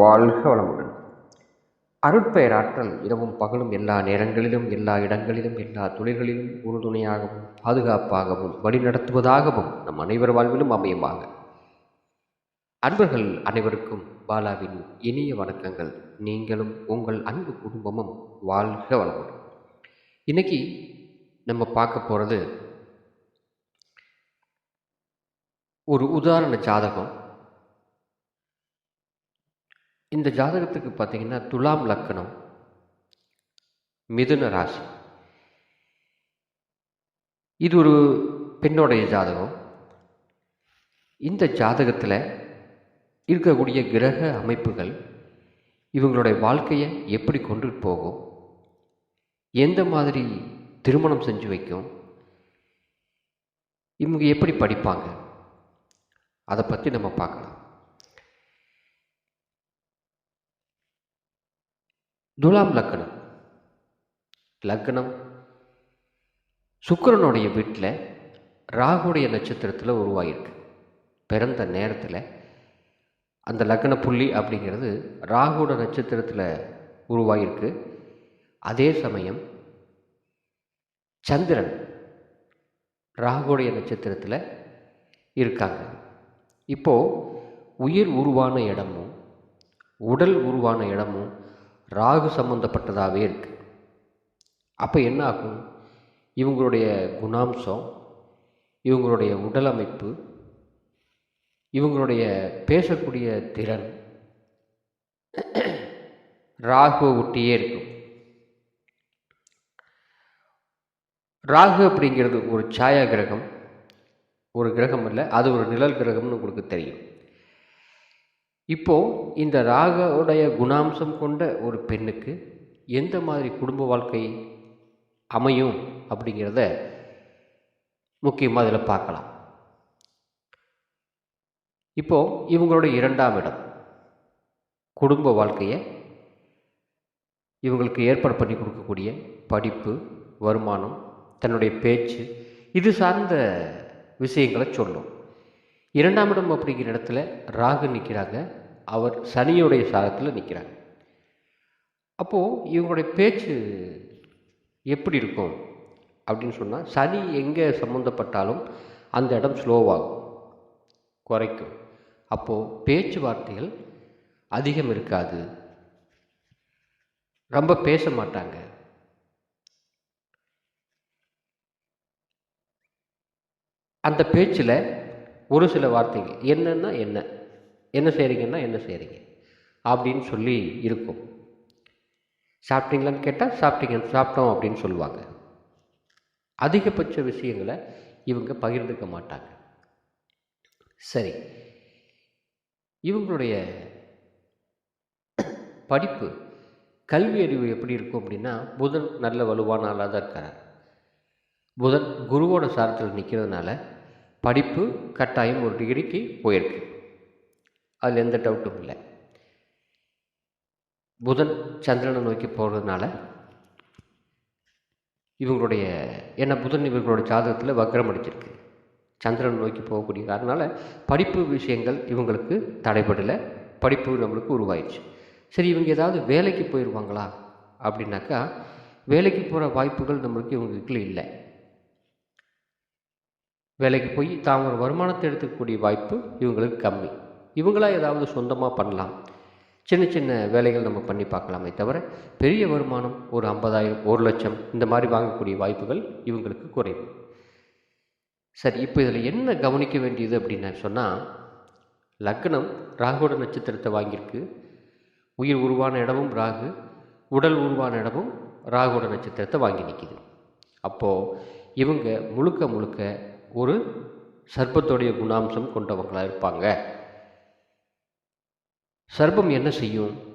வாழ்க வளமுடன். அருட்பெயராற்றல் இரவும் பகலும் எல்லா நேரங்களிலும் எல்லா இடங்களிலும் எல்லா தொழில்களிலும் உறுதுணையாகவும் பாதுகாப்பாகவும் வழிநடத்துவதாகவும் நம் அனைவர் வாழ்விலும் அமையமாக. அன்பர்கள் அனைவருக்கும் பாலாவின் இனிய வணக்கங்கள். நீங்களும் உங்கள் அன்பு குடும்பமும் வாழ்க வளமுடன். இன்னைக்கு நம்ம பார்க்க போகிறது ஒரு உதாரண ஜாதகம். இந்த ஜாதகத்துக்கு பார்த்தீங்கன்னா துலாம் லக்கணம் மிதுன ராசி. இது ஒரு பெண்ணுடைய ஜாதகம். இந்த ஜாதகத்தில் இருக்கக்கூடிய கிரக அமைப்புகள் இவங்களுடைய வாழ்க்கையை எப்படி கொண்டு போகும் எந்த மாதிரி திருமணம் செஞ்சு வைக்கும் இவங்க எப்படி படிப்பாங்க அதை பற்றி நம்ம பார்க்கலாம். துலாம் லக்னம் லக்னம் சுக்கிரனுடைய வீட்டில் ராகுடைய நட்சத்திரத்தில் உருவாகிருக்கு பிறந்த நேரத்தில் அந்த லக்ன புள்ளி அப்படிங்கிறது ராகுட நட்சத்திரத்தில் உருவாகிருக்கு அதே சமயம் சந்திரன் ராகுடைய நட்சத்திரத்தில் இருக்காங்க. இப்போது உயிர் உருவான இடமும் உடல் உருவான இடமும் ராகு சம்மந்தப்பட்டதாகவே இருக்குது அப்போ என்ன ஆகும்? இவங்களுடைய குணாம்சம் இவங்களுடைய உடல் அமைப்பு இவங்களுடைய பேசக்கூடிய திறன் ராகுவை ஒட்டியே இருக்கும். ராகு அப்படிங்கிறது ஒரு சாயா கிரகம் ஒரு கிரகம் இல்லை அது ஒரு நிழல் கிரகம்னு உங்களுக்கு தெரியும். இப்போது இந்த ராகவுடைய குணாம்சம் கொண்ட ஒரு பெண்ணுக்கு எந்த மாதிரி குடும்ப வாழ்க்கை அமையும் அப்படிங்கிறத முக்கியமாக அதில் பார்க்கலாம். இப்போது இவங்களோட இரண்டாம் இடம் குடும்ப வாழ்க்கையை இவங்களுக்கு ஏற்பாடு பண்ணி கொடுக்கக்கூடிய படிப்பு வருமானம் தன்னுடைய பேச்சு இது சார்ந்த விஷயங்களை சொல்லும். இரண்டாம் இடம் அப்படிங்கிற இடத்துல ராகு நிற்கிறாங்க அவர் சனியுடைய சாரத்தில் நிற்கிறாங்க அப்போது இவங்களுடைய பேச்சு எப்படி இருக்கும்? அப்படின்னு சொன்னால் சனி எங்கே சம்மந்தப்பட்டாலும் அந்த இடம் ஸ்லோவாகும் குறைக்கும். அப்போது பேச்சுவார்த்தைகள் அதிகம் இருக்காது. ரொம்ப பேச மாட்டாங்க. அந்த பேச்சில் ஒரு சில வார்த்தைகள் என்னன்னா என்ன? என்ன செய்கிறீங்கன்னா என்ன செய்கிறீங்க அப்படின்னு சொல்லி இருக்கும். சாப்பிட்டீங்களான்னு கேட்டால் சாப்பிட்டீங்க சாப்பிட்டோம் அப்படின்னு சொல்லுவாங்க. அதிகபட்ச விஷயங்களை இவங்க பகிர்ந்துக்க மாட்டாங்க. சரி. இவங்களுடைய படிப்பு கல்வி அறிவு எப்படி இருக்கும் அப்படின்னா புதன் நல்ல வலுவான ஆளாக தான் இருக்கிறார் புதன் குருவோட சாரத்தில் நிற்கிறதுனால படிப்பு கட்டாயம் ஒரு டிகிரிக்கு போயிருக்கு. அதில் எந்த டவுட்டும் இல்லை. புதன் சந்திரனை நோக்கி போகிறதுனால இவங்களுடைய ஏன்னா புதன் இவர்களுடைய ஜாதகத்தில் வக்ரம் அடிச்சிருக்கு. சந்திரன் நோக்கி போகக்கூடிய காரணனால படிப்பு விஷயங்கள் இவங்களுக்கு தடைபடலை. படிப்பு நம்மளுக்கு உருவாயிடுச்சு. சரி இவங்க ஏதாவது வேலைக்கு போயிடுவாங்களா அப்படின்னாக்கா வேலைக்கு போகிற வாய்ப்புகள் நம்மளுக்கு இவங்களுக்கு இல்லை. வேலைக்கு போய் தாம் ஒரு வருமானத்தை எடுத்துக்கக்கூடிய வாய்ப்பு இவங்களுக்கு கம்மி. இவங்களாக ஏதாவது சொந்தமாக பண்ணலாம். சின்ன சின்ன வேலைகள் நம்ம பண்ணி பார்க்கலாமே தவிர பெரிய வருமானம் ஒரு ஐம்பதாயிரம் ஒரு லட்சம் இந்த மாதிரி வாங்கக்கூடிய வாய்ப்புகள் இவங்களுக்கு குறைவு. சரி இப்போ இதில் என்ன கவனிக்க வேண்டியது அப்படின்னு சொன்னால் லக்னம் ராகுட நட்சத்திரத்தை வாங்கியிருக்கு. உயிர் உருவான இடமும் ராகு உடல் உருவான இடமும் ராகுட நட்சத்திரத்தை வாங்கி நிற்கிது அப்போது இவங்க முழுக்க முழுக்க ஒரு சர்ப்பத்துடைய குணாம்சம் கொண்டவங்களாக இருப்பாங்க. சர்ப்பம் என்ன செய்யும்?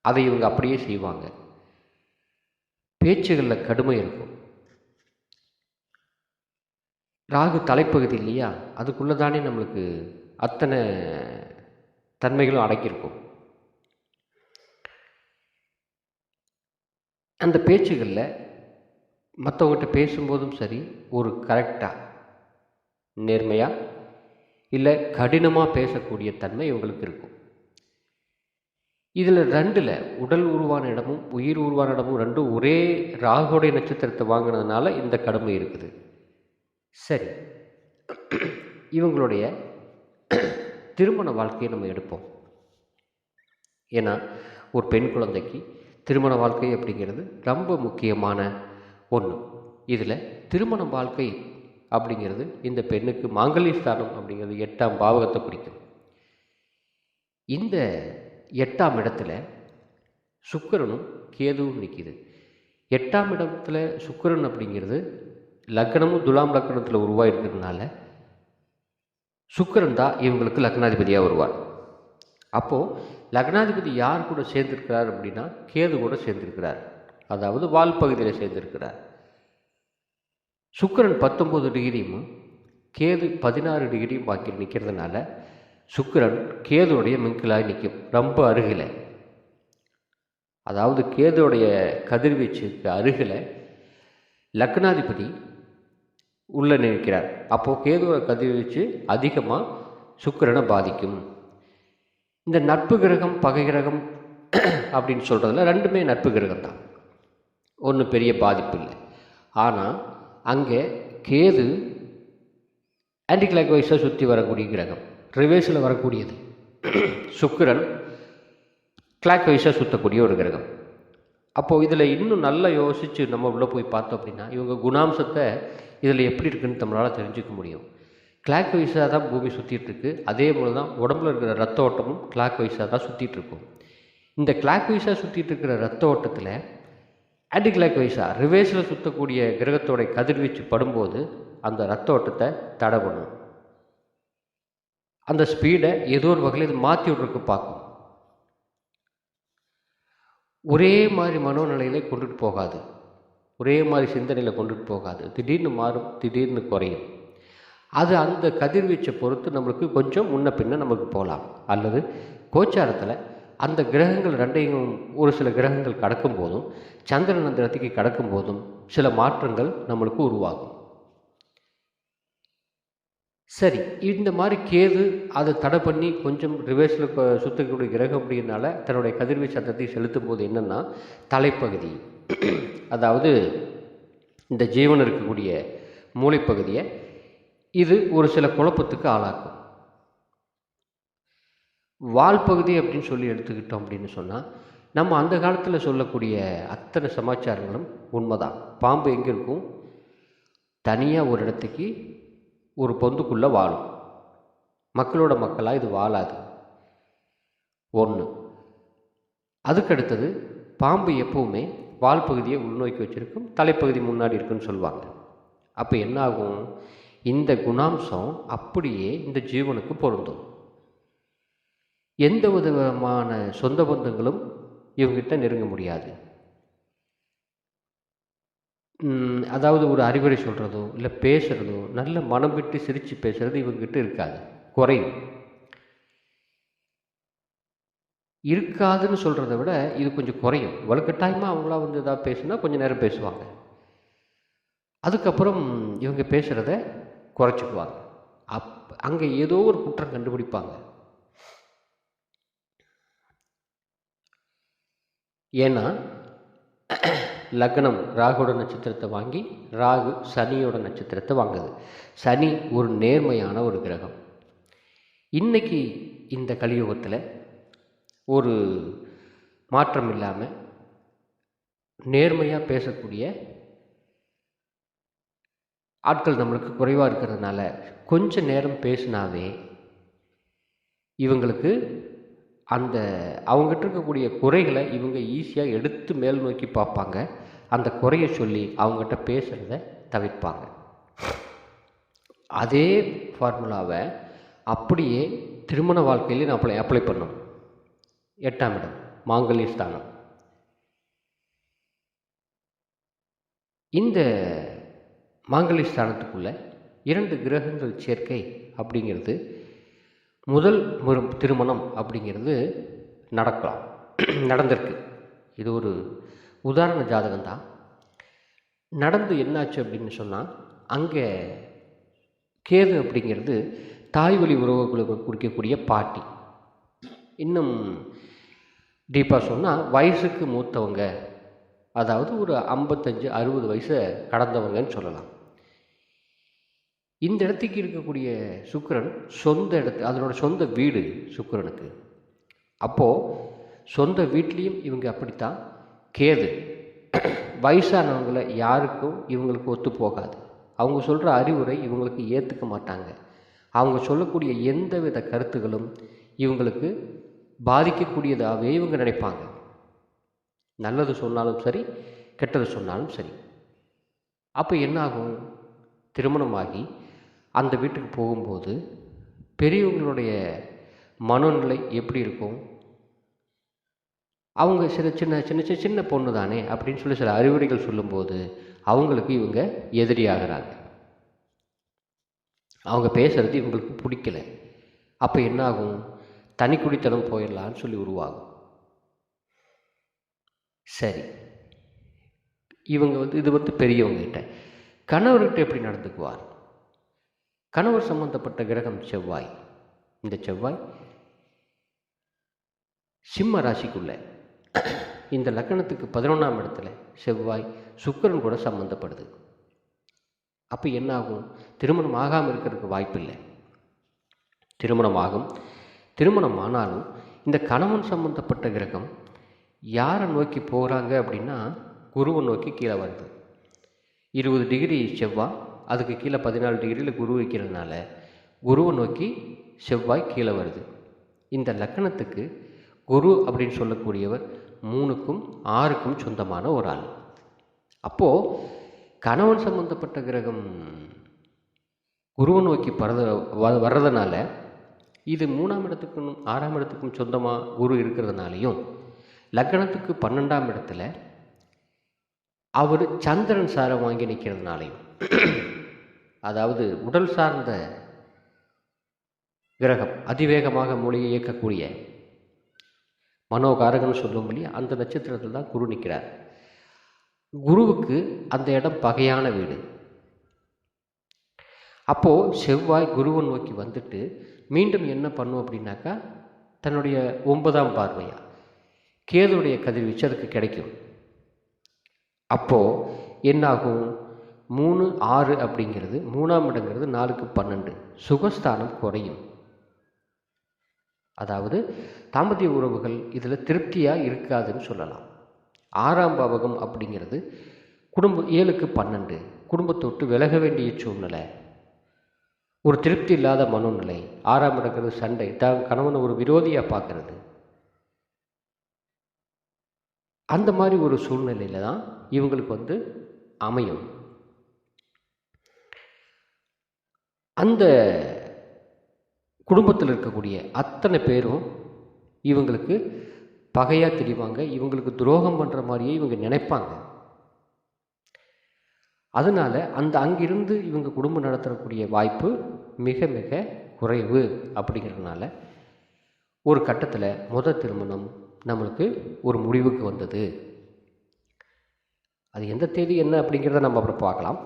அதை இவங்க அப்படியே செய்வாங்க. பேச்சுகளில் கடுமை இருக்கும். ராகு தலைப்பகுதி இல்லையா? அதுக்குள்ளே தானே நம்மளுக்கு அத்தனை தன்மைகளும் அடக்கியிருக்கும். அந்த பேச்சுகளில் மற்றவங்ககிட்ட பேசும்போதும் சரி ஒரு கரெக்டாக நேர்மையாக இல்லை கடினமாக பேசக்கூடிய தன்மை இவங்களுக்கு இருக்கும். இதில் ரெண்டில் உடல் உருவான இடமும் உயிர் உருவான இடமும் ரெண்டும் ஒரே ராகுடைய நட்சத்திரத்தை வாங்கினதுனால இந்த கடமை இருக்குது. சரி. இவங்களுடைய திருமண வாழ்க்கையை நம்ம எடுப்போம். ஏன்னா ஒரு பெண் குழந்தைக்கு திருமண வாழ்க்கை அப்படிங்கிறது ரொம்ப முக்கியமான ஒன்று இதில் திருமண வாழ்க்கை அப்படிங்கிறது இந்த பெண்ணுக்கு மாங்கல்ய ஸ்தானம் அப்படிங்கிறது எட்டாம் பாவகத்தை குறிக்கும் இந்த எட்டாம் இடத்துல சுக்கரனும் கேதுவும் நிற்கிது எட்டாம் இடத்துல சுக்கரன் அப்படிங்கிறது லக்னமும் துலாம் லக்னத்தில் உருவாயிருக்கிறதுனால சுக்கரன் தான் இவங்களுக்கு லக்னாதிபதியாக வருவார். அப்போது லக்னாதிபதி யார் கூட சேர்ந்திருக்கிறார் அப்படின்னா கேது கூட சேர்ந்திருக்கிறார். அதாவது வால் பகுதியில் சேர்ந்திருக்கிறார். சுக்கிரன் பத்தொம்பது டிகிரியும் கேது பதினாறு டிகிரியும் பாக்கி நிற்கிறதுனால சுக்கிரன் கேதுடைய மிங்கிலாய் நிற்கும் ரொம்ப அருகில். அதாவது கேதுடைய கதிர்வீச்சுக்கு அருகில் லக்னாதிபதி உள்ளே நிற்கிறார். அப்போது கேதுவை கதிர்வீச்சு அதிகமாக சுக்கிரனை பாதிக்கும். இந்த நட்பு கிரகம் பகை கிரகம் அப்படின்னு சொல்கிறதுல ரெண்டுமே நட்பு கிரகம் தான் ஒன்றும் பெரிய பாதிப்பு இல்லை. ஆனால் அங்கே கேது ஆன்டி கிளாக் வைஸாக சுற்றி வரக்கூடிய கிரகம் ரிவேஸில் வரக்கூடியது. சுக்கிரன் கிளாக் வைஸாக சுற்றக்கூடிய ஒரு கிரகம். அப்போது இதில் இன்னும் நல்லா யோசித்து நம்ம உள்ளே போய் பார்த்தோம் அப்படின்னா இவங்க குணாம்சத்தை இதில் எப்படி இருக்குன்னு நம்மளால் தெரிஞ்சுக்க முடியும். கிளாக் வைஸாக தான் பூமி சுற்றிட்டுருக்கு அதே போல் தான் உடம்புல இருக்கிற ரத்த ஓட்டமும் கிளாக் வைஸாக தான் சுற்றிட்டுருக்கும் இந்த கிளாக் வைஸாக சுற்றிட்டு இருக்கிற ரத்த ஓட்டத்தில் ஆன்டி கிளாக் வைஸாக ரிவேஸில் சுற்றக்கூடிய கிரகத்தோடைய கதிர்வீச்சு படும்போது அந்த ரத்த ஓட்டத்தை தடை பண்ணும் அந்த ஸ்பீடை ஏதோ ஒரு வகையில் இது மாற்றி விட்றதுக்கு பார்க்கும் ஒரே மாதிரி மனோநிலையில் கொண்டுட்டு போகாது. ஒரே மாதிரி சிந்தனையில் கொண்டுட்டு போகாது. திடீர்னு மாறும் திடீர்னு குறையும். அது அந்த கதிர்வீச்சை பொறுத்து நம்மளுக்கு கொஞ்சம் முன்ன பின்ன நமக்கு போகலாம். அல்லது கோச்சாரத்தில் அந்த கிரகங்கள் ரெண்டையும் ஒரு சில கிரகங்கள் கடக்கும் போதும் சந்திரன் அந்த இடத்துக்கு கடக்கும் போதும் சில மாற்றங்கள் நம்மளுக்கு உருவாகும். சரி இந்த மாதிரி கேது அதை தடை பண்ணி கொஞ்சம் ரிவர்ஸில் சுற்றக்கூடிய கிரகம் அப்படின்னால தன்னுடைய கதிர்வீச்சு சத்தத்தை செலுத்தும் போது என்னென்னா தலைப்பகுதி. அதாவது இந்த ஜீவன் இருக்கக்கூடிய மூளைப்பகுதியை இது ஒரு சில குழப்பத்துக்கு ஆளாக்கும். வால் பகுதி அப்படின்னு சொல்லி எடுத்துக்கிட்டோம் அப்படின்னு சொன்னால் நம்ம அந்த காலத்தில் சொல்லக்கூடிய அத்தனை சமாச்சாரங்களும் உண்மைதான். பாம்பு எங்கே இருக்கும்? தனியாக ஒரு இடத்துக்கு ஒரு பொந்துக்குள்ளே வாழும். மக்களோட மக்களாக இது வாழாது. ஒன்று அதுக்கடுத்தது பாம்பு எப்பவுமே வால் பகுதியை உள்நோக்கி வச்சுருக்கும் தலைப்பகுதி முன்னாடி இருக்குன்னு சொல்லுவாங்க. அப்போ என்ன ஆகும்? இந்த குணாம்சம் அப்படியே இந்த ஜீவனுக்கு பொருந்தும். எந்த விதமான சொந்த பந்தங்களும் இவங்ககிட்ட நெருங்க முடியாது. அதாவது ஒரு அறிவுரை சொல்கிறதோ இல்லை பேசுகிறதோ நல்ல மனம் விட்டு சிரித்து பேசுகிறது இவங்ககிட்ட இருக்காது. குறையும். இருக்காதுன்னு சொல்கிறத விட இது கொஞ்சம் குறையும். வலுக்கட்டாயமாக அவங்களா வந்து எதாவது பேசுனா கொஞ்சம் நேரம் பேசுவாங்க. அதுக்கப்புறம் இவங்க பேசுகிறத குறைச்சிக்குவாங்க. அப் அங்கே ஏதோ ஒரு குற்றம் கண்டுபிடிப்பாங்க. ஏன்னா லக்னம் ராகுட நட்சத்திரத்தை வாங்கி ராகு சனியோட நட்சத்திரத்தை வாங்குது. சனி ஒரு நேர்மையான ஒரு கிரகம். இன்னைக்கு இந்த கலியுகத்தில் ஒரு மாற்றம் இல்லாமல் நேர்மையாக பேசக்கூடிய ஆட்கள் நம்மளுக்கு குறைவாக இருக்கிறதுனால கொஞ்சம் நேரம் பேசினாவே இவங்களுக்கு அந்த அவங்ககிட்ட இருக்கக்கூடிய குறைகளை இவங்க ஈஸியாக எடுத்து மேல் நோக்கி பார்ப்பாங்க. அந்த குறையை சொல்லி அவங்ககிட்ட பேசுகிறத தவிர்ப்பாங்க. அதே ஃபார்முலாவை அப்படியே திருமண வாழ்க்கையிலே நான் அப்ளை அப்ளை பண்ணணும். எட்டாம் இடம் மாங்கல்ய ஸ்தானம். இந்த மாங்கல்ய ஸ்தானத்துக்குள்ளே இரண்டு கிரகங்கள் சேர்க்கை அப்படிங்கிறது முதல் திருமணம் அப்படிங்கிறது நடக்கலாம் நடந்திருக்கு. இது ஒரு உதாரண ஜாதகம் தான் நடந்து என்னாச்சு அப்படின்னு சொன்னால் அங்கே கேது அப்படிங்கிறது தாய் வழி உறவுகளுக்கு குறிக்கக்கூடிய பாட்டி. இன்னும் டீப்பாக சொன்னால் வயசுக்கு மூத்தவங்க அதாவது ஒரு ஐம்பத்தஞ்சு அறுபது வயசை கடந்தவங்கன்னு சொல்லலாம். இந்த இடத்துக்கு இருக்கக்கூடிய சுக்கிரன் சொந்த இடத்து அதனோட சொந்த வீடு சுக்கிரனுக்கு. அப்போது சொந்த வீட்லேயும் இவங்க அப்படித்தான். கேது வயசானவங்களை யாருக்கும் இவங்களுக்கு ஒத்து போகாது. அவங்க சொல்கிற அறிவுரை இவங்களுக்கு ஏற்றுக்க மாட்டாங்க. அவங்க சொல்லக்கூடிய எந்தவித கருத்துகளும் இவங்களுக்கு பாதிக்கக்கூடியதாகவே இவங்க நினைப்பாங்க. நல்லது சொன்னாலும் சரி கெட்டது சொன்னாலும் சரி. அப்போ என்னாகும்? திருமணமாகி அந்த வீட்டுக்கு போகும்போது பெரியவங்களுடைய மனநிலை எப்படி இருக்கும்? அவங்க சில சின்ன சின்ன சின்ன சின்ன பொண்ணு தானே அப்படின்னு சொல்லி சில அறிவுரைகள் சொல்லும்போது அவங்களுக்கு இவங்க எதிரியாகிறாங்க. அவங்க பேசுகிறது இவங்களுக்கு பிடிக்கல. அப்போ என்னாகும்? தனி குடித்தனம் போயிடலான்னு சொல்லி உருவாகும். சரி. இவங்க வந்து இது வந்து பெரியவங்ககிட்ட கணவர்கிட்ட எப்படி நடந்துக்குவார்? கணவர் சம்பந்தப்பட்ட கிரகம் செவ்வாய். இந்த செவ்வாய் சிம்ம ராசிக்குள்ள. இந்த லக்கணத்துக்கு பதினொன்றாம் இடத்துல செவ்வாய் சுக்கிரன் கூட சம்மந்தப்படுது அப்போ என்ன ஆகும் திருமணம் ஆகாமல் இருக்கிறதுக்கு வாய்ப்பில்லை. திருமணம் ஆகும் திருமணம் ஆனாலும் இந்த கணவன் சம்பந்தப்பட்ட கிரகம் யாரை நோக்கி போகிறாங்க அப்படின்னா குருவை நோக்கி கீழே வருது. இருபது டிகிரி செவ்வாய் அதுக்கு கீழே பதினாலு டிகிரியில் குரு வைக்கிறதுனால குருவை நோக்கி செவ்வாய் கீழே வருது. இந்த லக்கணத்துக்கு குரு அப்படின்னு சொல்லக்கூடியவர் மூணுக்கும் ஆறுக்கும் சொந்தமான ஒரு ஆள். அப்போது கணவன் சம்பந்தப்பட்ட கிரகம் குருவை நோக்கி பரத வ- வர்றதுனால இது மூணாம் இடத்துக்கும் ஆறாம் இடத்துக்கும் சொந்தமாக குரு இருக்கிறதுனாலையும் லக்னத்துக்கு பன்னெண்டாம் இடத்துல அவர் சந்திரன் சாரை வாங்கி நிற்கிறதுனாலையும் அதாவது உடல் சார்ந்த கிரகம் அதிவேகமாக மொழியை இயக்கக்கூடிய மனோகாரகன் சொல்லுவோம் இல்லையா? அந்த நட்சத்திரத்தில் தான் குரு நிற்கிறார் குருவுக்கு அந்த இடம் பகையான வீடு. அப்போது செவ்வாய் குருவை நோக்கி வந்துட்டு மீண்டும் என்ன பண்ணும் அப்படின்னாக்கா தன்னுடைய ஒன்பதாம் பார்வையா கேதுடைய கதிர்வீச்சு அதுக்கு கிடைக்கும். அப்போது என்னாகும்? மூணு ஆறு அப்படிங்கிறது மூணாம் இடங்கிறது நாலுக்கு பன்னெண்டு. சுகஸ்தானம் குறையும். அதாவது தாம்பத்திய உறவுகள் இதில் திருப்தியாக இருக்காதுன்னு சொல்லலாம். ஆறாம் பாவகம் அப்படிங்கிறது குடும்ப ஏழுக்கு பன்னெண்டு. குடும்பத்தொட்டு விலக வேண்டிய சூழ்நிலை. ஒரு திருப்தி இல்லாத மனோநிலை. ஆறாம் இடங்கிறது சண்டை. தான் கணவனை ஒரு விரோதியாக பார்க்கறது. அந்த மாதிரி ஒரு சூழ்நிலையில் தான் இவங்களுக்கு வந்து அமையும். அந்த குடும்பத்தில் இருக்கக்கூடிய அத்தனை பேரும் இவங்களுக்கு பகையாக தெரிவாங்க இவங்களுக்கு துரோகம் பண்ணுற மாதிரியே இவங்க நினைப்பாங்க. அதனால் அந்த அங்கிருந்து இவங்க குடும்பம் நடத்தக்கூடிய வாய்ப்பு மிக மிக குறைவு அப்படிங்கிறதுனால ஒரு கட்டத்தில் முத திருமணம் நம்மளுக்கு ஒரு முடிவுக்கு வந்தது. அது எந்த தேதி என்ன அப்படிங்கிறத நம்ம அப்புறம் பார்க்கலாம்.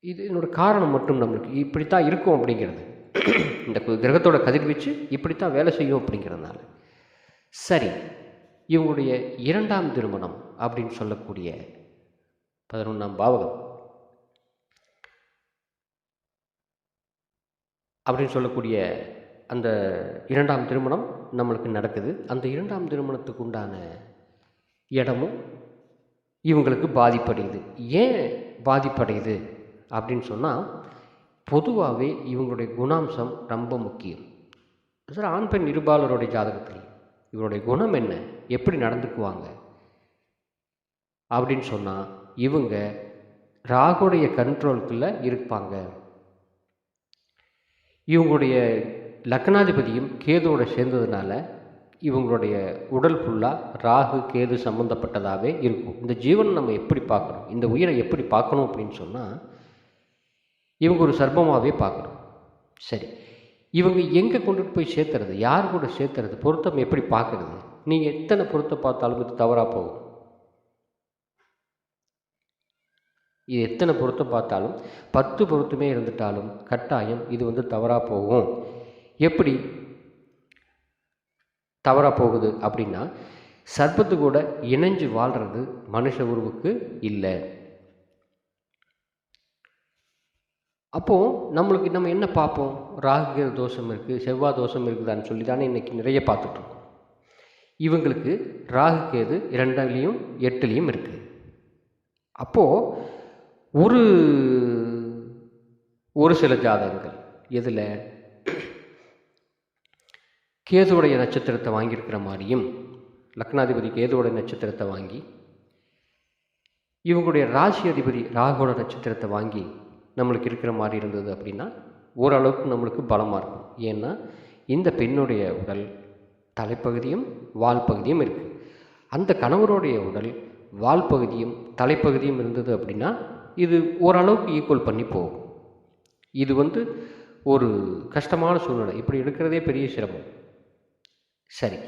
இது என்னோடய காரணம் மட்டும் நம்மளுக்கு இப்படித்தான் இருக்கும் அப்படிங்கிறது. இந்த கிரகத்தோட கதிர்வீச்சு இப்படித்தான் வேலை செய்யும் அப்படிங்கிறதுனால. சரி இவங்களுடைய இரண்டாம் திருமணம் அப்படின்னு சொல்லக்கூடிய பதினொன்றாம் பாவகம். அப்படின்னு சொல்லக்கூடிய அந்த இரண்டாம் திருமணம் நம்மளுக்கு நடக்குது. அந்த இரண்டாம் திருமணத்துக்கு உண்டான இடமும் இவங்களுக்கு பாதிப்படையுது. ஏன் பாதிப்படையுது? அப்படின்னு சொன்னால் பொதுவாகவே இவங்களுடைய குணாம்சம் ரொம்ப முக்கியம். சார் ஆண் பெண் இருபாலருடைய ஜாதகத்தில் இவருடைய குணம் என்ன? எப்படி நடந்துக்குவாங்க? அப்படின்னு சொன்னால் இவங்க ராகுடைய கண்ட்ரோலுக்குள்ளே இருப்பாங்க. இவங்களுடைய லக்னாதிபதியும் கேதுவோட சேர்ந்ததுனால இவங்களுடைய உடல் ஃபுல்லாக ராகு கேது சம்மந்தப்பட்டதாகவே இருக்கும். இந்த ஜீவனை நம்ம எப்படி பார்க்கணும்? இந்த உயிரை எப்படி பார்க்கணும் அப்படின்னு சொன்னால் இவங்க ஒரு சர்ப்பமாகவே பார்க்கணும். சரி. இவங்க எங்கே கொண்டுட்டு போய் சேர்த்துறது யார் கூட சேர்த்துறது பொருத்தம் எப்படி பார்க்கறது? நீங்கள் எத்தனை பொருத்தம் பார்த்தாலும் இது தவறாக போகும். இது எத்தனை பொருத்தம் பார்த்தாலும் பத்து பொருத்தமே இருந்துட்டாலும் கட்டாயம் இது வந்து தவறாக போகும். எப்படி? தவறாக போகுது அப்படின்னா சர்ப்பத்து கூட இணைஞ்சு வாழ்கிறது மனுஷ உருவுக்கு இல்லை. அப்போது நம்மளுக்கு நம்ம என்ன பார்ப்போம்? ராகு தோஷம் இருக்குது செவ்வாய் தோஷம் இருக்குதான்னு சொல்லி தானே இன்றைக்கி நிறைய பார்த்துட்ருக்கோம். இவங்களுக்கு ராகு கேது இரண்டுலேயும் எட்டுலேயும் இருக்குது அப்போது ஒரு ஒரு சில ஜாதகங்கள் எதில்? கேதுவுடைய நட்சத்திரத்தை வாங்கியிருக்கிற மாதிரியும் லக்னாதிபதி கேதுவுடைய நட்சத்திரத்தை வாங்கி இவங்களுடைய ராசி அதிபதி ராகுவோட நட்சத்திரத்தை வாங்கி நம்மளுக்கு இருக்கிற மாதிரி இருந்தது அப்படின்னா ஓரளவுக்கு நம்மளுக்கு பலமாக இருக்கும். ஏன்னா இந்த பெண்ணுடைய உடல் தலைப்பகுதியும் வால் பகுதியும் இருக்குது அந்த கணவருடைய உடல் வால் பகுதியும் தலைப்பகுதியும் இருந்தது அப்படின்னா இது ஓரளவுக்கு ஈக்குவல் பண்ணி போகும். இது வந்து ஒரு கஷ்டமான சூழ்நிலை. இப்படி எடுக்கிறதே பெரிய சிரமம். சரி.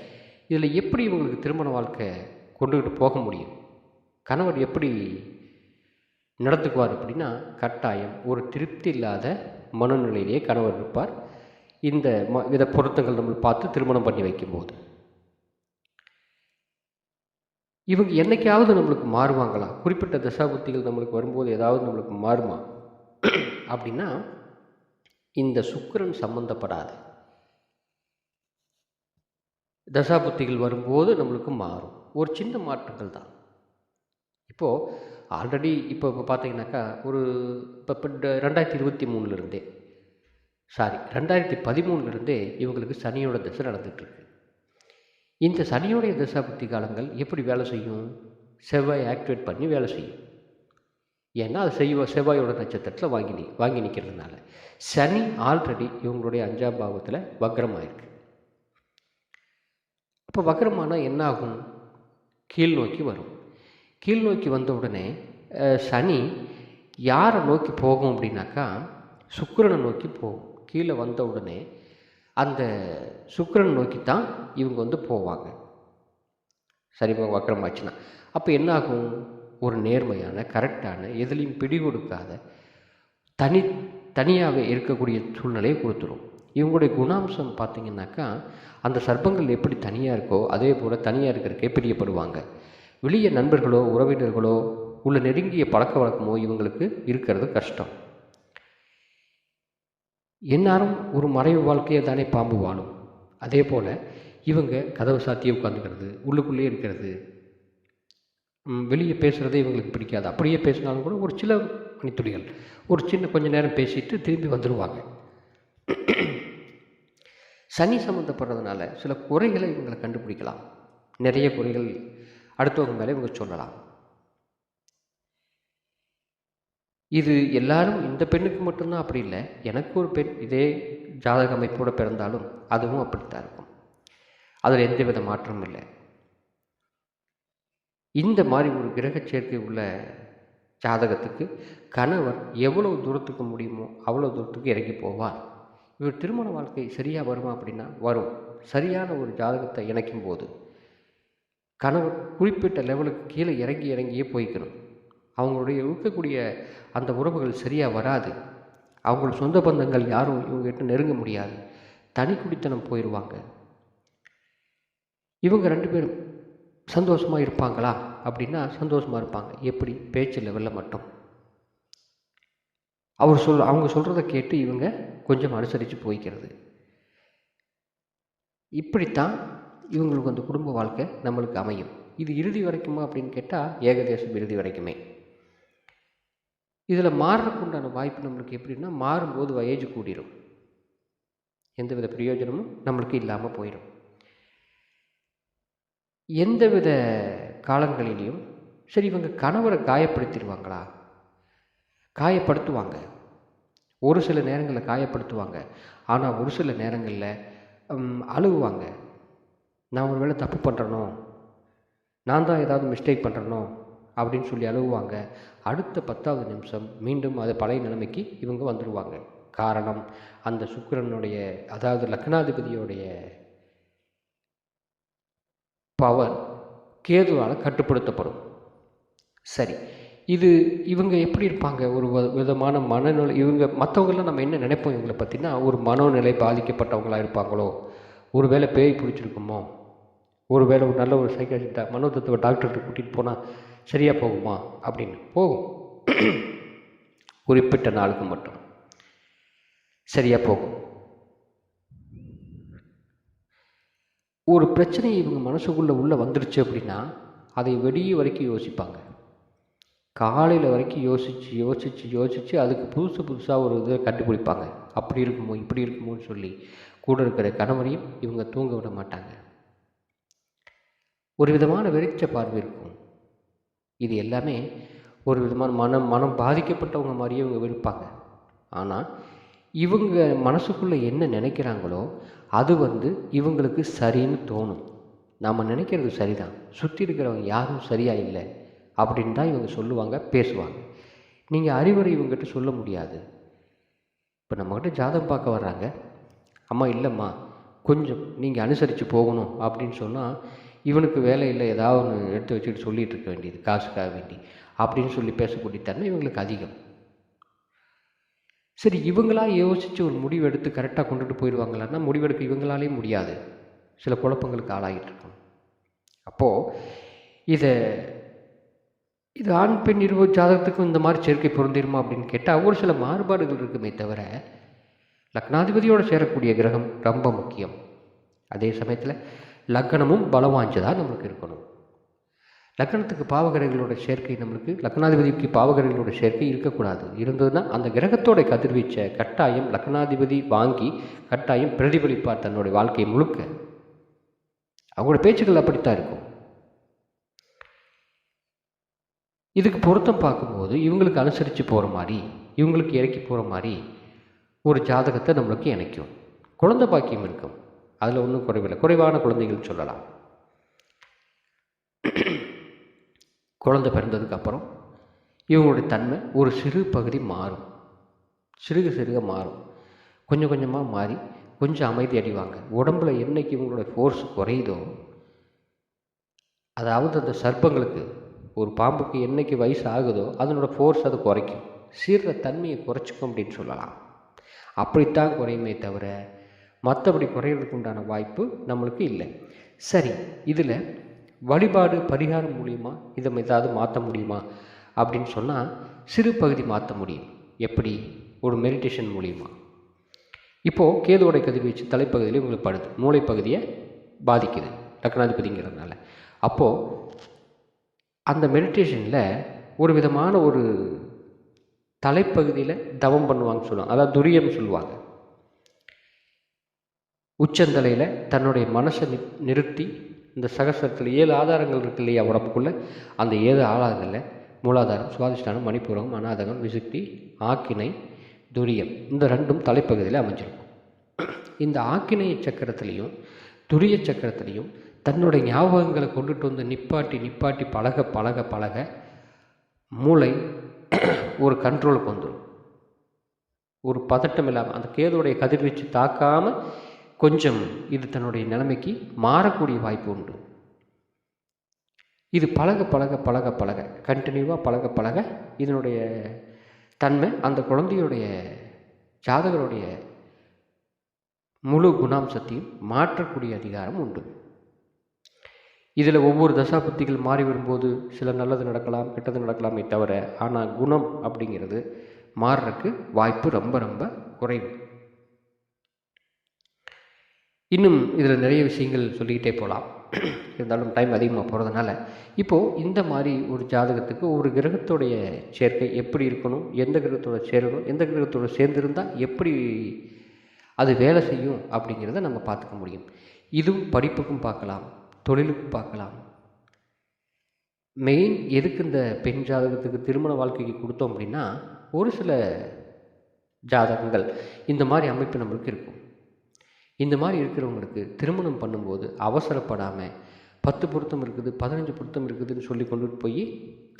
இதில் எப்படி இவங்களுக்கு திருமண வாழ்க்கை கொண்டுக்கிட்டு போக முடியும்? கணவர் எப்படி நடந்துக்குவார் அப்படின்னா கட்டாயம் ஒரு திருப்தி இல்லாத மனநிலையிலேயே கணவர் இருப்பார். இந்த ம வித பொருத்தங்கள் நம்ம பார்த்து திருமணம் பண்ணி வைக்கும்போது. இவங்க என்னைக்காவது நம்மளுக்கு மாறுவாங்களா? குறிப்பிட்ட தசாபுத்திகள் நம்மளுக்கு வரும்போது ஏதாவது நம்மளுக்கு மாறுமா? அப்படின்னா இந்த சுக்கரன் சம்மந்தப்படாது தசாபுத்திகள் வரும்போது நம்மளுக்கு மாறும். ஒரு சின்ன மாற்றங்கள் தான். இப்போது ஆல்ரெடி இப்போ இப்போ பார்த்தீங்கன்னாக்கா ஒரு இப்போ இப்போ ரெண்டாயிரத்தி இருபத்தி மூணுலேருந்தே சாரி ரெண்டாயிரத்தி பதிமூணுலேருந்தே இவங்களுக்கு சனியோட தசை நடந்துகிட்ருக்கு. இந்த சனியோடைய தசாபுத்தி காலங்கள் எப்படி வேலை செய்யும்? செவ்வாய் ஆக்டிவேட் பண்ணி வேலை செய்யும். ஏன்னா அது செய்வ செவ்வாயோட நட்சத்திரத்தில் வாங்கி வாங்கி நிற்கிறதுனால சனி ஆல்ரெடி இவங்களுடைய அஞ்சாம் பாவத்தில் இருக்குது அப்போ வக்ரமானால் என்ன ஆகும் கீழ் நோக்கி வரும். கீழ் நோக்கி வந்த உடனே சனி யாரை நோக்கி போகும் அப்படின்னாக்கா சுக்கரனை நோக்கி போகும். கீழே வந்த உடனே அந்த சுக்கரன் நோக்கி தான் இவங்க வந்து போவாங்க. சரி வக்கரமாச்சுன்னா அப்போ என்ன ஆகும் ஒரு நேர்மையான கரெக்டான எதுலேயும் பிடி கொடுக்காத தனி தனியாகவே இருக்கக்கூடிய சூழ்நிலையை கொடுத்துரும். இவங்களுடைய குணாம்சம் பார்த்தீங்கன்னாக்கா அந்த சர்ப்பங்கள் எப்படி தனியாக இருக்கோ அதே போல் தனியாக இருக்கிறக்கே பிரியப்படுவாங்க. வெளியே நண்பர்களோ உறவினர்களோ உள்ள நெருங்கிய பழக்க வழக்கமோ இவங்களுக்கு இருக்கிறது கஷ்டம். எந்நேரம் ஒரு மறைவு வாழ்க்கையை தானே பாம்பு வாழும். அதே போல் இவங்க கதவு சாத்தியே உட்காந்துக்கிறது உள்ளுக்குள்ளேயே இருக்கிறது. வெளியே பேசுகிறதே இவங்களுக்கு பிடிக்காது. அப்படியே பேசினாலும் கூட ஒரு சில மணித்துளிகள் ஒரு சின்ன கொஞ்ச நேரம் பேசிட்டு திரும்பி வந்துடுவாங்க சனி சம்மந்தப்படுறதுனால சில குறைகளை இவங்களை கண்டுபிடிக்கலாம். நிறைய குறைகள் அடுத்தவங்க மேலே இவங்க சொல்லலாம். இது எல்லாரும் இந்த பெண்ணுக்கு மட்டும்தான் அப்படி இல்லை. எனக்கு ஒரு பெண் இதே ஜாதக அமைப்போடு பிறந்தாலும் அதுவும் அப்படித்தான் இருக்கும். அதில் எந்தவித மாற்றமும் இல்லை. இந்த மாதிரி ஒரு கிரக சேர்க்கை உள்ள ஜாதகத்துக்கு கணவர் எவ்வளவு தூரத்துக்கு முடியுமோ அவ்வளோ தூரத்துக்கு இறங்கி போவார். இவர் திருமண வாழ்க்கை சரியாக வருமா அப்படின்னா வரும். சரியான ஒரு ஜாதகத்தை இணைக்கும் போது கணவர் குறிப்பிட்ட லெவலுக்கு கீழே இறங்கி இறங்கியே போய்க்கணும். அவங்களுடைய இருக்கக்கூடிய அந்த உறவுகள் சரியாக வராது. அவங்க சொந்த பந்தங்கள் யாரும் இவங்ககிட்ட நெருங்க முடியாது. தனி குடித்தனம் போயிடுவாங்க இவங்க ரெண்டு பேரும் சந்தோஷமாக இருப்பாங்களா அப்படின்னா சந்தோஷமாக இருப்பாங்க. எப்படி? பேச்சு லெவலில் மட்டும். அவர் சொல் அவங்க சொல்கிறத கேட்டு இவங்க கொஞ்சம் அனுசரித்து போய்க்கிறது. இப்படித்தான் இவங்களுக்கு அந்த குடும்ப வாழ்க்கை நம்மளுக்கு அமையும். இது இறுதி வரைக்குமா அப்படின்னு கேட்டால் ஏகதேசம் இறுதி வரைக்குமே. இதில் மாறுறதுக்கு உண்டான வாய்ப்பு நம்மளுக்கு எப்படின்னா மாறும்போது வயேஜ் கூடிரும். எந்தவித பிரயோஜனமும் நம்மளுக்கு இல்லாமல் போயிடும் எந்தவித காலங்களிலையும் சரி இவங்க கணவரை காயப்படுத்திடுவாங்களா? காயப்படுத்துவாங்க. ஒரு சில நேரங்களில் காயப்படுத்துவாங்க. ஆனால் ஒரு சில நேரங்களில் அழுகுவாங்க நான் ஒரு வேளை தப்பு பண்ணுறனோ நான் தான் ஏதாவது மிஸ்டேக் பண்ணுறனோ அப்படின்னு சொல்லி அழுகுவாங்க அடுத்த பத்தாவது நிமிஷம் மீண்டும் அது பழைய நிலைமைக்கு இவங்க வந்துடுவாங்க காரணம் அந்த சுக்கரனுடைய அதாவது லக்னாதிபதியோடைய பவர் கேதுவால் கட்டுப்படுத்தப்படும். சரி. இது இவங்க எப்படி இருப்பாங்க? ஒரு விதமான மனநிலை இவங்க மற்றவங்களாம் நம்ம என்ன நினைப்போம்? இவங்களை பற்றினா ஒரு மனநிலை பாதிக்கப்பட்டவங்களா இருப்பாங்களோ? ஒரு வேளை பேய் பிடிச்சிருக்குமோ? ஒரு வேளை ஒரு நல்ல ஒரு சைக்காட்ரிஸ்டா மனோதத்துவ டாக்டர்கிட்ட கூட்டிகிட்டு போனால் சரியாக போகுமா? அப்படின்னு. போகும். குறிப்பிட்ட நாளுக்கு மட்டும். சரியாக போகும். ஒரு பிரச்சனை இவங்க மனசுக்குள்ளே உள்ளே வந்துடுச்சு அப்படின்னா அதை வெளியே வரைக்கும் யோசிப்பாங்க. காலையில் வரைக்கும் யோசித்து யோசித்து யோசித்து அதுக்கு புதுசு புதுசாக ஒரு இதை கண்டுபிடிப்பாங்க. அப்படி இருக்குமோ இப்படி இருக்குமோன்னு சொல்லி கூட இருக்கிற கணவனையும் இவங்க தூங்க விட மாட்டாங்க. ஒரு விதமான வெறிச்ச பார்வை இருக்கும். இது எல்லாமே ஒரு விதமான மனம் மனம் பாதிக்கப்பட்டவங்க மாதிரியே இவங்க வெறுப்பாங்க. ஆனால் இவங்க மனசுக்குள்ளே என்ன நினைக்கிறாங்களோ அது வந்து இவங்களுக்கு சரின்னு தோணும். நாம் நினைக்கிறது சரிதான். சுற்றி இருக்கிறவங்க யாரும் சரியாக இல்லை. அப்படின்னு தான் இவங்க சொல்லுவாங்க பேசுவாங்க. நீங்கள் அறிவுரை இவங்ககிட்ட சொல்ல முடியாது. இப்போ நம்மக்கிட்ட ஜாதகம் பார்க்க வர்றாங்க. அம்மா இல்லைம்மா கொஞ்சம் நீங்கள் அனுசரித்து போகணும் அப்படின்னு சொன்னால் இவனுக்கு வேலை இல்லை ஏதாவது ஒன்று எடுத்து வச்சுட்டு சொல்லிகிட்டு இருக்க வேண்டியது காசுக்காக வேண்டி அப்படின்னு சொல்லி பேசக்கூடிய தன்மை இவங்களுக்கு அதிகம். சரி இவங்களா யோசித்து ஒரு முடிவு எடுத்து கரெக்டாக கொண்டுட்டு போயிடுவாங்களான்னா முடிவெடுக்க இவங்களாலே முடியாது. சில குழப்பங்களுக்கு ஆளாகிட்டு இருக்கணும். அப்போது இதை இது ஆண் பெண் இருவ ஜாதகத்துக்கும் இந்த மாதிரி சேர்க்கை பொருந்திருமா அப்படின்னு கேட்டால் ஒரு சில மாறுபாடுகள் இருக்குமே தவிர லக்னாதிபதியோடு சேரக்கூடிய கிரகம் ரொம்ப முக்கியம். அதே சமயத்தில் லக்னமும் பலவாஞ்சதாக நம்மளுக்கு இருக்கணும். லக்னத்துக்கு பாவகிரகங்களோட சேர்க்கை நம்மளுக்கு லக்னாதிபதிக்கு பாவகிரகங்களோட சேர்க்கை இருக்கக்கூடாது. இருந்ததுன்னா அந்த கிரகத்தோட கதிர்வீச்சை கட்டாயம் லக்னாதிபதி வாங்கி கட்டாயம் பிரதிபலிப்பார் தன்னுடைய வாழ்க்கை முழுக்க. அவங்களோட பேச்சுக்கள் அப்படித்தான் இருக்கும். இதுக்கு பொருத்தம் பார்க்கும்போது இவங்களுக்கு அனுசரித்து போகிற மாதிரி இவங்களுக்கு இறக்கி போகிற மாதிரி ஒரு ஜாதகத்தை நம்மளுக்கு இணைக்கும். குழந்தை பாக்கியம் இருக்கும். அதில் ஒன்றும் குறைவில்லை. குறைவான குழந்தைகள் சொல்லலாம். குழந்தை பிறந்ததுக்கப்புறம் இவங்களுடைய தன்மை ஒரு சிறு பகுதி மாறும். சிறுக சிறுக மாறும். கொஞ்சம் கொஞ்சமாக மாறி கொஞ்சம் அமைதி அடிவாங்க. உடம்புல என்னைக்கு இவங்களோட ஃபோர்ஸ் குறையுதோ அதாவது அந்த சர்ப்பங்களுக்கு ஒரு பாம்புக்கு என்னைக்கு வயசு ஆகுதோ அதனோட ஃபோர்ஸ் அது குறைக்கும். சீர்ற தன்மையை குறைச்சிக்கும் அப்படின்னு சொல்லலாம். அப்படித்தான் குறையுமே தவிர மற்றபடி குறையிறதுக்கு உண்டான வாய்ப்பு நம்மளுக்கு இல்லை. சரி இதில் வழிபாடு பரிகாரம் மூலியமா இதை ஏதாவது மாற்ற முடியுமா? அப்படின்னு சொன்னால் சிறு பகுதி மாற்ற முடியும். எப்படி? ஒரு மெடிடேஷன் மூலியமா. இப்போது கேதுவோட கதிர்வீச்சு தலைப்பகுதியில் உங்களுக்கு படுது. மூளைப்பகுதியை பாதிக்குது. லக்னாதிபதிங்கிறதுனால. அப்போது அந்த மெடிடேஷனில் ஒரு விதமான ஒரு தலைப்பகுதியில் தவம் பண்ணுவாங்கன்னு சொல்லுவாங்க. அதாவது துரியம் சொல்லுவாங்க. உச்சந்தலையில் தன்னுடைய மனசை நி நிறுத்தி இந்த சகசரத்தில் ஏழு ஆதாரங்கள் இருக்கு இல்லையா உடம்புக்குள்ளே? அந்த ஏழு ஆதாரங்களில் மூலாதாரம் சுவாதிஷ்டானம் மணிப்பூரம் அனாதகம் விசுக்தி ஆக்கினை துரியம் இந்த ரெண்டும் தலைப்பகுதியில் அமைஞ்சிருக்கும். இந்த ஆக்கினை சக்கரத்துலேயும் துரிய சக்கரத்துலேயும் தன்னுடைய ஞாபகங்களை கொண்டுட்டு வந்து நிப்பாட்டி நிப்பாட்டி பழக பழக பழக மூளை ஒரு கண்ட்ரோலுக்கு வந்துடும். ஒரு பதட்டம் இல்லாமல் அந்த கேதுடைய கதிர்வீச்சு தாக்காமல் கொஞ்சம் இது தன்னுடைய நிலைமைக்கு மாறக்கூடிய வாய்ப்பு உண்டு. இது பழக பழக பழக பழக கண்டினியூவாக பழக பழக இதனுடைய தன்மை அந்த குழந்தையுடைய ஜாதகருடைய முழு குணாம்சத்தையும் மாற்றக்கூடிய அதிகாரம் உண்டு. இதில் ஒவ்வொரு தசாபுத்திகள் மாறி வரும்போது சில நல்லது நடக்கலாம் கெட்டது நடக்கலாமே தவிர ஆனால் குணம் அப்படிங்கிறது மாறுறதுக்கு வாய்ப்பு ரொம்ப ரொம்ப குறைவு. இன்னும் இதில் நிறைய விஷயங்கள் சொல்லிக்கிட்டே போகலாம். இருந்தாலும் டைம் அதிகமாக போகிறதுனால இப்போது இந்த மாதிரி ஒரு ஜாதகத்துக்கு ஒரு கிரகத்தோடைய சேர்க்கை எப்படி இருக்கணும் எந்த கிரகத்தோட சேரணும் எந்த கிரகத்தோட சேர்ந்திருந்தால் எப்படி அது வேலை செய்யும் அப்படிங்கிறத நம்ம பார்த்துக்க முடியும். இதுவும் படிப்புக்கும் பார்க்கலாம். தொழிலுக்கு பார்க்கலாம். மெயின் எதுக்கு இந்த பெண் ஜாதகத்துக்கு திருமண வாழ்க்கைக்கு கொடுத்தோம் அப்படின்னா ஒரு சில ஜாதகங்கள் இந்த மாதிரி அமைப்பு நம்மளுக்கு இருக்கும். இந்த மாதிரி இருக்கிறவங்களுக்கு திருமணம் பண்ணும்போது அவசரப்படாமல் பத்து பொருத்தம் இருக்குது பதினஞ்சு பொருத்தம் இருக்குதுன்னு சொல்லி கொண்டுட்டு போய்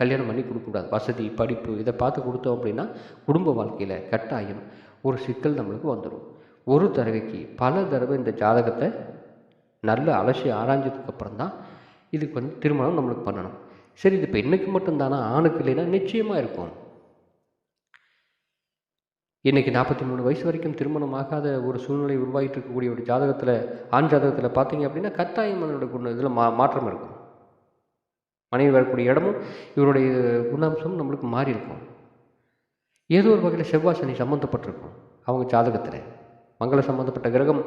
கல்யாணம் பண்ணி கொடுக்கக்கூடாது. வசதி படிப்பு இதை பார்த்து கொடுத்தோம் அப்படின்னா குடும்ப வாழ்க்கையில் கட்டாயம் ஒரு சிக்கல் நம்மளுக்கு வந்துடும் ஒரு தடவைக்கு பல தடவை இந்த ஜாதகத்தை நல்ல அலசி ஆராய்ஞ்சதுக்கப்புறம் தான் இதுக்கு வந்து திருமணம் நம்மளுக்கு பண்ணணும். சரி இது பெண்ணுக்கு மட்டும்தானா? ஆணுக்கு இல்லைன்னா நிச்சயமாக இருக்கும். இன்றைக்கி நாற்பத்தி மூணு வயசு வரைக்கும் திருமணம் ஆகாத ஒரு சூழ்நிலை உருவாகிட்டு இருக்கக்கூடிய ஒரு ஜாதகத்தில் ஆண் ஜாதகத்தில் பார்த்தீங்க அப்படின்னா கட்டாயம் அதனுடைய குண இதில் மா மாற்றம் இருக்கும். மனைவி வரக்கூடிய இடமும் இவருடைய குணாம்சமும் நம்மளுக்கு மாறி இருக்கும். ஏதோ ஒரு வகையில் செவ்வாய் சனி சம்மந்தப்பட்டிருக்கும் அவங்க ஜாதகத்தில். மங்கள சம்மந்தப்பட்ட கிரகம்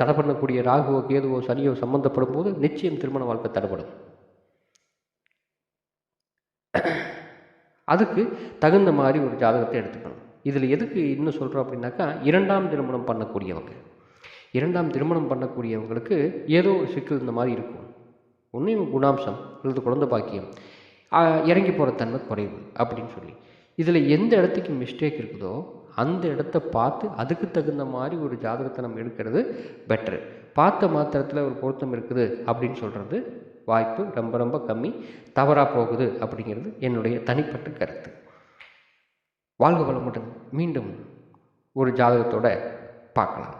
தடை பண்ணக்கூடிய ராகுவோ கேதுவோ சனியோ சம்மந்தப்படும் போது நிச்சயம் திருமண வாழ்க்கை தடைப்படும் அதுக்கு தகுந்த மாதிரி ஒரு ஜாதகத்தை எடுத்துக்கணும். இதில் எதுக்கு இன்னும் சொல்கிறோம் அப்படின்னாக்கா இரண்டாம் திருமணம் பண்ணக்கூடியவங்க. இரண்டாம் திருமணம் பண்ணக்கூடியவங்களுக்கு ஏதோ ஒரு சிக்கல் இந்த மாதிரி இருக்கும். ஒன்று இவங்க குணாம்சம் அல்லது குழந்தை பாக்கியம் இறங்கி போகிற தன்மை குறைவு அப்படின்னு சொல்லி. இதில் எந்த இடத்துக்கு மிஸ்டேக் இருக்குதோ அந்த இடத்த பார்த்து அதுக்கு தகுந்த மாதிரி ஒரு ஜாதகத்தை நம்ம எடுக்கிறது பெட்ரு பார்த்த மாத்திரத்தில் ஒரு பொருத்தம் இருக்குது அப்படின்னு சொல்கிறது வாய்ப்பு ரொம்ப ரொம்ப கம்மி. தவறாக போகுது அப்படிங்கிறது என்னுடைய தனிப்பட்ட கருத்து. வாழ்க வளமுடன் மீண்டும் ஒரு ஜாதகத்தோட பார்க்கலாம்.